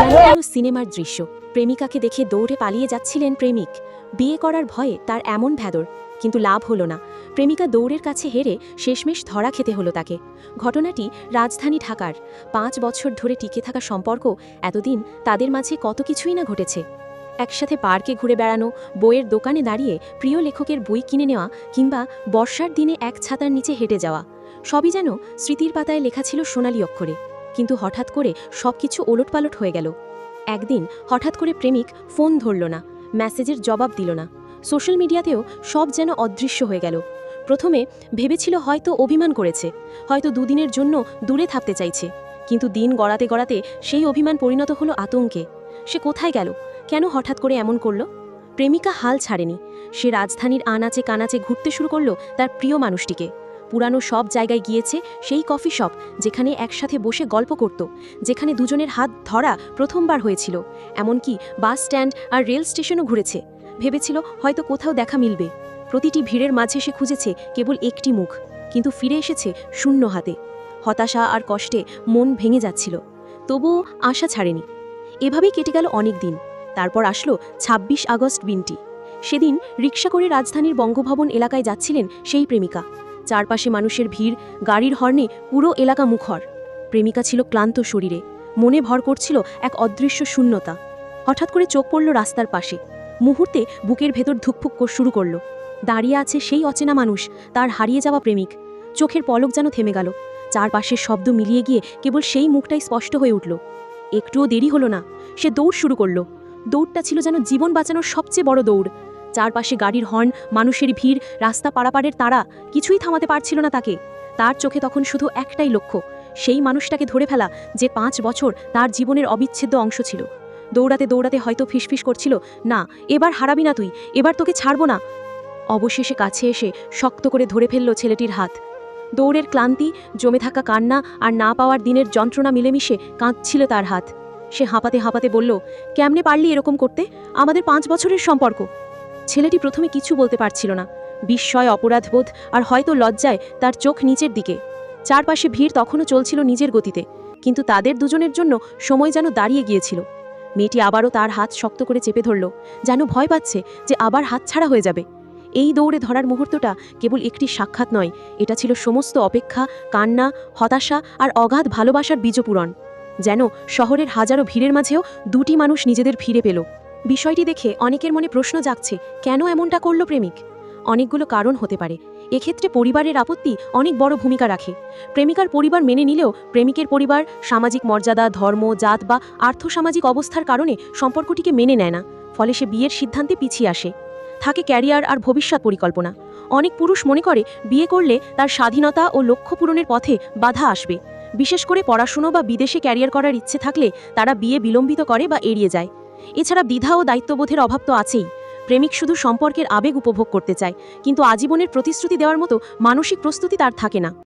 যেন সিনেমার দৃশ্য প্রেমিকাকে দেখে দৌড়ে পালিয়ে যাচ্ছিলেন প্রেমিক, বিয়ে করার ভয়ে তার এমন ভেদর কিন্তু লাভ হলো না। প্রেমিকা দৌড়ের কাছে হেরে শেষমেশ ধরা খেতে হলো তাকে। ঘটনাটি রাজধানী ঢাকার পাঁচ বছর ধরে টিকে থাকা সম্পর্ক এতদিন তাদের মাঝে কত কিছুই না ঘটেছে। একসাথে পার্কে ঘুরে বেড়ানো, বইয়ের দোকানে দাঁড়িয়ে প্রিয় লেখকের বই কিনে নেওয়া কিংবা বর্ষার দিনে এক ছাতার নিচে হেঁটে যাওয়া, সবই যেন স্মৃতির পাতায় লেখা ছিল সোনালি অক্ষরে। কিন্তু হঠাৎ করে সব সবকিছু ওলটপালট হয়ে গেল। একদিন হঠাৎ করে প্রেমিক ফোন ধরল না, মেসেজের জবাব দিল না। সোশ্যাল মিডিয়াতেও সব যেন অদৃশ্য হয়ে গেল। প্রথমে ভেবেছিল হয়তো অভিমান করেছে, হয়তো দুদিনের জন্য দূরে থাকতে চাইছে, কিন্তু দিন গড়াতে গড়াতে সেই অভিমান পরিণত হলো আতঙ্কে। সে কোথায় গেল? কেন হঠাৎ করে এমন করল? প্রেমিকা হাল ছাড়েনি। সে রাজধানীর আনাচে কানাচে ঘুরতে শুরু করল তার প্রিয় মানুষটিকে। পুরানো সব জায়গায় গিয়েছে সেই কফি শপ, যেখানে একসাথে বসে গল্প করত, যেখানে দুজনের হাত ধরা প্রথমবার হয়েছিল। এমনকি বাস স্ট্যান্ড আর রেল স্টেশনও ঘুরেছে। ভেবেছিল হয়তো কোথাও দেখা মিলবে। প্রতিটি ভিড়ের মাঝে সে খুঁজেছে কেবল একটি মুখ, কিন্তু ফিরে এসেছে শূন্য হাতে। হতাশা আর কষ্টে মন ভেঙে যাচ্ছিল। তবুও আশা ছাড়েনি। এভাবেই কেটে গেল অনেক দিন। তারপর আসলো ২৬ আগস্ট বিনটি সেদিন রিক্সা করে রাজধানীর বঙ্গভবন এলাকায় যাচ্ছিলেন সেই প্রেমিকা। চারপাশে মানুষের ভিড়, গাড়ির হর্নে পুরো এলাকা মুখর। প্রেমিকা ছিল ক্লান্ত শরীরে। মনে ভর করছিল এক অদৃশ্য শূন্যতা। হঠাৎ করে চোখ পড়ল রাস্তার পাশে। মুহূর্তে বুকের ভেতর ধুকফুক শুরু করল। দাঁড়িয়ে আছে সেই অচেনা মানুষ, তার হারিয়ে যাওয়া প্রেমিক। চোখের পলক যেন থেমে গেল। চারপাশের শব্দ মিলিয়ে গিয়ে কেবল সেই মুখটাই স্পষ্ট হয়ে উঠল। একটুও দেরি হলো না। সে দৌড় শুরু করল। দৌড়টা ছিল যেন জীবন বাঁচানোর সবচেয়ে বড় দৌড়। চারপাশে গাড়ির হর্ন, মানুষের ভিড়, রাস্তা পারাপারের তারা, কিছুই থামাতে পারছিল না তাকে। তার চোখে তখন শুধু একটাই লক্ষ্য, সেই মানুষটাকে ধরে ফেলা যে পাঁচ বছর তার জীবনের অবিচ্ছেদ্য অংশ ছিল। দৌড়াতে দৌড়াতে হয়তো ফিসফিস করছিল, না, এবার হারাবি না তুই, এবার তোকে ছাড়বো না। অবশেষে কাছে এসে শক্ত করে ধরে ফেলল ছেলেটির হাত। দৌড়ের ক্লান্তি, জমে থাকা কান্না আর না পাওয়ার দিনের যন্ত্রণা মিলেমিশে কাঁদছিল তার হাত। সে হাঁপাতে হাঁপাতে বলল, কেমনে পারলি এরকম করতে? আমাদের পাঁচ বছরের সম্পর্ক। ছেলেটি প্রথমে কিছু বলতে পারছিল না। বিস্ময়, অপরাধবোধ আর হয়তো লজ্জায় তার চোখ নিচের দিকে। চারপাশে ভিড় তখনও চলছিল নিজের গতিতে, কিন্তু তাদের দুজনের জন্য সময় যেন দাঁড়িয়ে গিয়েছিল। মেয়েটি আবারও তার হাত শক্ত করে চেপে ধরল, যেন ভয় পাচ্ছে যে আবার হাত ছাড়া হয়ে যাবে। এই দৌড়ে ধরার মুহূর্তটা কেবল একটি সাক্ষাৎ নয়, এটা ছিল সমস্ত অপেক্ষা, কান্না, হতাশা আর অগাধ ভালোবাসার বীজপূরণ, যেন শহরের হাজারো ভিড়ের মাঝেও দুটি মানুষ নিজেদের ফিরে পেল। বিষয়টি দেখে অনেকের মনে প্রশ্ন জাগছে, কেন এমনটা করল প্রেমিক? অনেকগুলো কারণ হতে পারে। এক্ষেত্রে পরিবারের আপত্তি অনেক বড় ভূমিকা রাখে। প্রেমিকার পরিবার মেনে নিলেও প্রেমিকের পরিবার সামাজিক মর্যাদা, ধর্ম, জাত বা আর্থসামাজিক অবস্থার কারণে সম্পর্কটিকে মেনে নেয় না, ফলে সে বিয়ের সিদ্ধান্তে পিছিয়ে আসে। থাকে ক্যারিয়ার আর ভবিষ্যৎ পরিকল্পনা। অনেক পুরুষ মনে করে, বিয়ে করলে তার স্বাধীনতা ও লক্ষ্য পূরণের পথে বাধা আসবে। বিশেষ করে পড়াশুনো বা বিদেশে ক্যারিয়ার করার ইচ্ছে থাকলে তারা বিয়ে বিলম্বিত করে বা এড়িয়ে যায়। এছাড়া দ্বিধা ও দায়িত্ববোধের অভাব তো আছেই। প্রেমিক শুধু সম্পর্কের আবেগ উপভোগ করতে চায়, কিন্তু আজীবনের প্রতিশ্রুতি দেওয়ার মতো মানসিক প্রস্তুতি তার থাকে না।